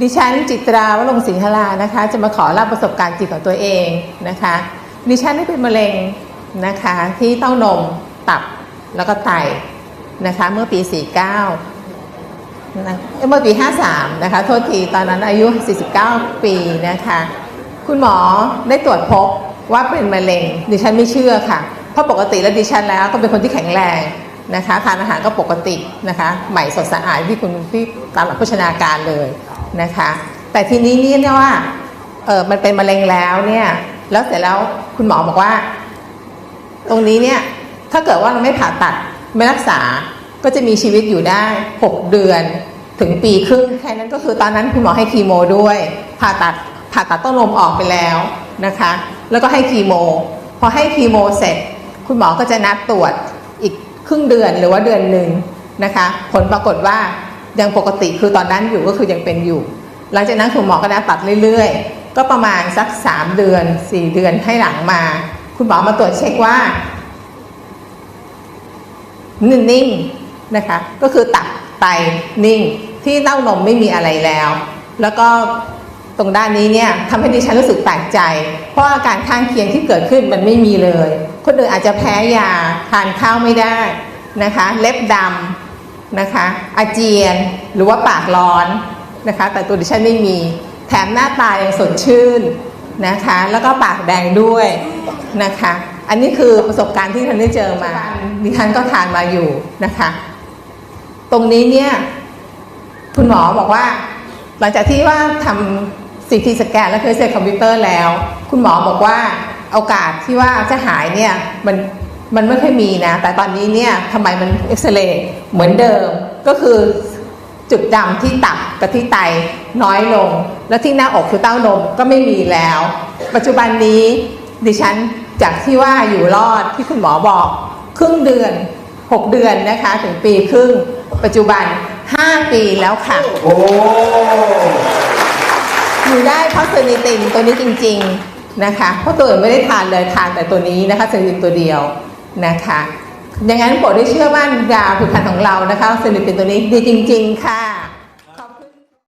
ดิฉันจิตราวลงสิงหรานะคะ จะมาขอเล่าประสบการณ์จิตของตัวเองนะคะ ดิฉันได้เป็นมะเร็งนะคะที่เต้านมตับแล้วก็ไตนะคะเมื่อปี 49นะเอ้ยเมื่อปี 53 นะคะ โทษทีตอนนั้นอายุ 49 ปีนะคะ คุณหมอได้ตรวจพบว่าเป็นมะเร็ง ดิฉันไม่เชื่อค่ะ เพราะปกติแล้วดิฉันแล้วก็เป็นคนที่แข็งแรงนะคะทานอาหารก็ปกตินะคะ ใหม่สดสะอาดที่คุณพี่ตามหลักโภชนาการเลย นะคะ แต่ทีนี้เนี่ยว่าเออมันเป็นมะเร็งแล้วเนี่ย แล้วเสร็จแล้วคุณหมอบอกว่า ตรงนี้เนี่ยถ้าเกิดว่าเราไม่ผ่าตัดไม่รักษาก็จะมีชีวิตอยู่ได้ 6 เดือนถึงปีครึ่งแค่นั้นก็คือตอนนั้นคุณหมอให้คีโมด้วย ผ่าตัดผ่าตัดต้นลมออกไปแล้วนะคะ แล้วก็ให้คีโม พอให้คีโมเสร็จ คุณหมอก็จะนัดตรวจอีกครึ่งเดือนหรือว่าเดือนหนึ่งนะคะ ผลปรากฏว่า ยังปกติคือตอนนั้นอยู่ก็คือยังเป็นอยู่ หลังจากนั้นคุณหมอก็นัดตัดเรื่อยๆ ก็ประมาณสัก 3 เดือน 4 เดือนให้หลังมา คุณหมอมาตรวจเช็คว่านิ่งๆนะคะก็คือตับไตนิ่งที่เต้านมไม่มีอะไรแล้ว แล้วก็ตรงด้านนี้เนี่ยทำให้ดิฉันรู้สึกแปลกใจ เพราะอาการข้างเคียงที่เกิดขึ้นมันไม่มีเลย คนอื่นอาจจะแพ้ยาทานข้าวไม่ได้นะคะ เล็บดำ นะคะ อาเจียนหรือว่าปากร้อนนะคะ แต่ตัวดิฉันไม่มี แถมหน้าตายังสดชื่นนะคะ แล้วก็ปากแดงด้วยนะคะ อันนี้คือประสบการณ์ที่ท่านได้เจอมา ดิฉันก็ทานมาอยู่นะคะ ตรงนี้เนี่ยคุณหมอบอกว่า หลังจากที่ว่าทำซีทีสแกนและเคยเซตคอมพิวเตอร์แล้ว คุณหมอบอกว่าโอกาสที่ว่าจะหายเนี่ยมัน มันไม่ค่อยมีนะ แต่ตอนนี้เนี่ยทำไมมันเอ็กซเรย์เหมือนเดิมก็คือจุดดำที่ตับกับที่ไตน้อยลง แล้วที่หน้าอกคือเต้านมก็ไม่มีแล้ว ปัจจุบันนี้ดิฉันจากที่ว่าอยู่รอดที่คุณหมอบอก ครึ่งเดือน 6 เดือนนะคะ ถึงปีครึ่ง ปัจจุบัน 5 ปีแล้วค่ะ โอ้อยู่ได้เพราะเซนิตินตัวนี้จริง ๆ นะคะ เพราะตัวอื่นไม่ได้ทานเลยทานแต่ตัวนี้นะคะเซนิตินตัวเดียว นะคะดังนั้นโปรดได้เชื่อว่ายาผลิตภัณของเรานะคะเซนิปินตัวนี้ดีจริง ๆ ค่ะ